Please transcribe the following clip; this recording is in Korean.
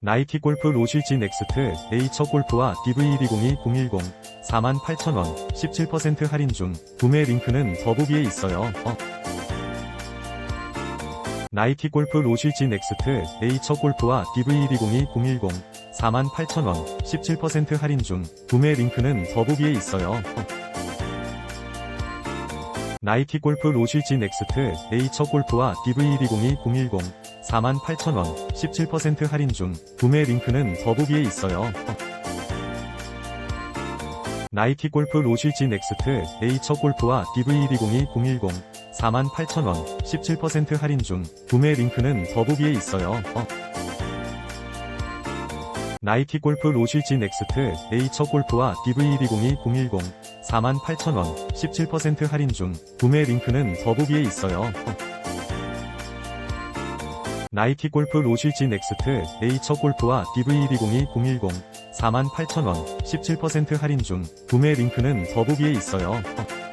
나이키 골프 로쉬지 넥스트 네이처 골프와 DV120이 010 48,000원 17% 할인 중 구매 링크는 더보기에 있어요. 어. 나이키 골프 로쉬지 넥스트 네이처 골프와 DV120이 010 48,000원 17% 할인 중 구매 링크는 더보기에 있어요. 어. 나이키 골프 로쉬지 넥스트 네이처 골프와 DV120이 010 48,000원 17% 할인 중 구매 링크는 더보기에 있어요. 어. 나이키 골프 로쉬지 넥스트 네이처 골프와 DV120이 010 48,000원 17% 할인 중 구매 링크는 더보기에 있어요. 어. 나이키 골프 로쉬지 넥스트 네이처 골프와 DV120이 010 48,000원 17% 할인 중 구매 링크는 더보기에 있어요. 어. 나이키 골프 로쉬지 넥스트 네이처 골프와 DV120이 010 48,000원 17% 할인 중 구매 링크는 더보기에 있어요. 어.